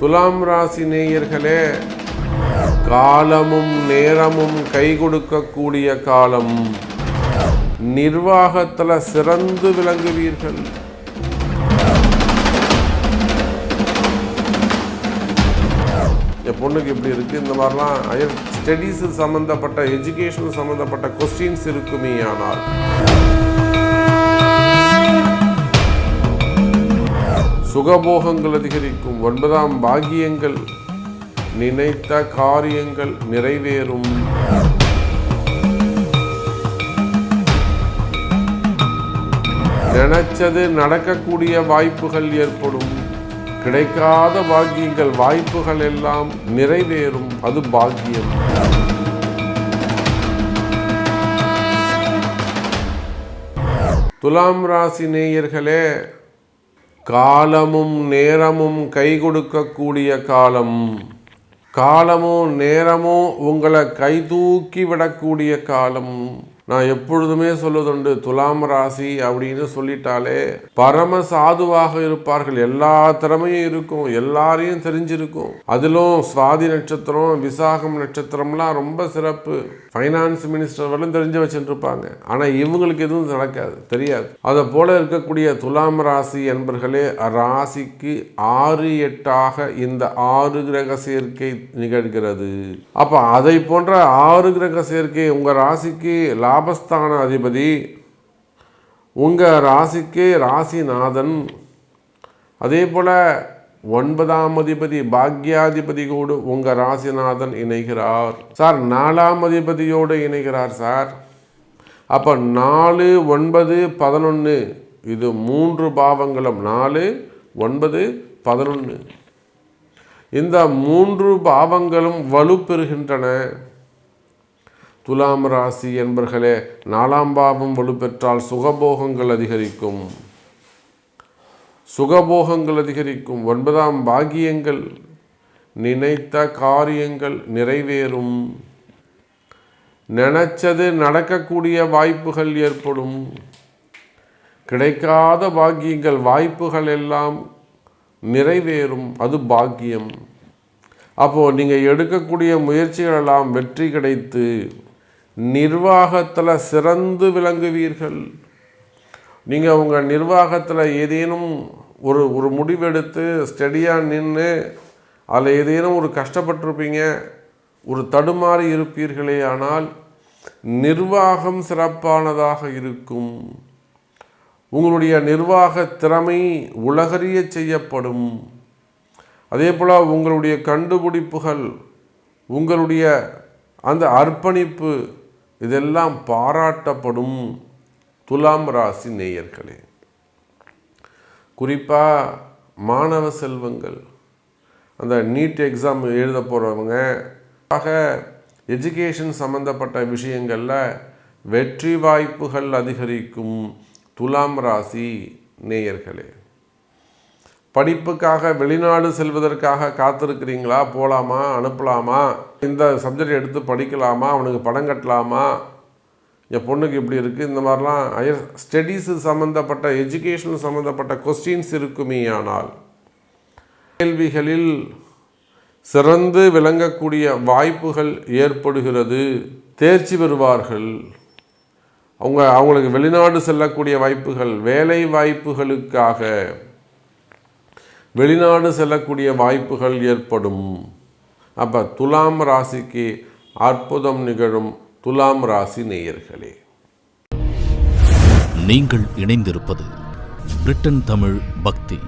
துலாம் ராசி நேயர்களே காலமும் நேரமும் கை கொடுக்கக்கூடிய காலம். நிர்வாகத்தில் சிறந்து விளங்குவீர்கள். என் பொண்ணுக்கு இப்படி இருக்கு இந்த மாதிரிலாம் ஹையர் ஸ்டடீஸ் சம்மந்தப்பட்ட எஜுகேஷன் சம்மந்தப்பட்ட கொஸ்டின்ஸ் இருக்குமே ஆனால் சுகபோகங்கள் அதிகரிக்கும். ஒன்பதாம் பாகியங்கள் நினைத்த காரியங்கள் நிறைவேறும். நினைச்சது நடக்கக்கூடிய வாய்ப்புகள் ஏற்படும். கிடைக்காத பாக்கியங்கள் வாய்ப்புகள் எல்லாம் நிறைவேறும். அது பாக்கியம் துலாம் ராசி நேயர்களே காலமும் நேரமும் கை கொடுக்கக்கூடிய காலம். காலமும் நேரமும் உங்களை கை தூக்கி விடக்கூடிய காலம். நான் எப்பொழுதுமே சொல்வதுண்டு துலாம் ராசி அப்படின்னு சொல்லிட்டாலே பரம சாதுவாக இருப்பார்கள். எல்லா திறமையும் இருக்கும் எல்லாரையும் தெரிஞ்சிருக்கும். அதிலும் சுவாதி நட்சத்திரம் விசாகம் நட்சத்திரம்லாம் ரொம்ப சிறப்பு. ஃபைனான்ஸ் மினிஸ்டர் வரலும் தெரிஞ்சு வச்சுட்டு இருப்பாங்க ஆனால் இவங்களுக்கு எதுவும் நடக்காது தெரியாது. அதை போல இருக்கக்கூடிய துலாம் ராசி என்பர்களே ராசிக்கு ஆறு எட்டாக இந்த ஆறு கிரக சேர்க்கை நிகழ்கிறது. அப்போ அதை போன்ற ஆறு கிரக சேர்க்கை உங்கள் ராசிக்கு லாபஸ்தான அதிபதி. உங்கள் ராசிக்கு ராசிநாதன். அதே போல் ஒன்பதாம் அதிபதி பாக்யாதிபதியோடு உங்கள் ராசிநாதன் இணைகிறார். சார் நாலாம் அதிபதியோடு இணைகிறார் சார். அப்போ நாலு ஒன்பது பதினொன்று இது மூன்று பாவங்களும். நாலு ஒன்பது பதினொன்று இந்த மூன்று பாவங்களும் வலுப்பெறுகின்றன. துலாம் ராசி என்பர்களே நாலாம் பாவம் வலுப்பெற்றால் சுகபோகங்கள் அதிகரிக்கும். சுகபோகங்கள் அதிகரிக்கும். ஒன்பதாம் பாகியங்கள் நினைத்த காரியங்கள் நிறைவேறும். நினைச்சது நடக்கக்கூடிய வாய்ப்புகள் ஏற்படும். கிடைக்காத பாக்கியங்கள் வாய்ப்புகள் எல்லாம் நிறைவேறும். அது பாக்கியம். அப்போது நீங்கள் எடுக்கக்கூடிய முயற்சிகளெல்லாம் வெற்றி கிடைத்து நிர்வாகத்தில் சிறந்து விளங்குவீர்கள். நீங்கள் உங்கள் நிர்வாகத்தில் ஏதேனும் ஒரு ஒரு முடிவெடுத்து ஸ்டடியாக நின்று அதில் ஏதேனும் ஒரு கஷ்டப்பட்டிருப்பீங்க ஒரு தடுமாறி இருப்பீர்களே ஆனால் நிர்வாகம் சிறப்பானதாக இருக்கும். உங்களுடைய நிர்வாக திறமை உலகறிய செய்யப்படும். அதே போல் உங்களுடைய கண்டுபிடிப்புகள் உங்களுடைய அந்த அர்ப்பணிப்பு இதெல்லாம் பாராட்டப்படும் துலாம் ராசி நேயர்களே. குறிப்பாக மாணவ செல்வங்கள். அந்த நீட் எக்ஸாம் எழுத போகிறவங்க ஆக எஜுகேஷன் சம்மந்தப்பட்ட விஷயங்களில் வெற்றி வாய்ப்புகள் அதிகரிக்கும் துலாம் ராசி நேயர்களே. படிப்புக்காக வெளிநாடு செல்வதற்காக காத்திருக்கிறீங்களா? போகலாமா அனுப்பலாமா? இந்த சப்ஜெக்ட் எடுத்து படிக்கலாமா? அவனுக்கு படம் கட்டலாமா? என் பொண்ணுக்கு இப்படி இருக்குது இந்த மாதிரிலாம் ஹையர் ஸ்டடீஸு சம்மந்தப்பட்ட எஜுகேஷன் சம்மந்தப்பட்ட கொஸ்டின்ஸ் இருக்குமே ஆனால் கேள்விகளில் சிறந்து விளங்கக்கூடிய வாய்ப்புகள் ஏற்படுகிறது. தேர்ச்சி பெறுவார்கள். அவங்க அவங்களுக்கு வெளிநாடு செல்லக்கூடிய வாய்ப்புகள் வேலை வாய்ப்புகளுக்காக வெளிநாடு செல்லக்கூடிய வாய்ப்புகள் ஏற்படும். அப்போ துலாம் ராசிக்கு அற்புதம் நிகழும் துலாம் ராசி நேயர்களே. நீங்கள் இணைந்திருப்பது பிரிட்டன் தமிழ் பக்தி.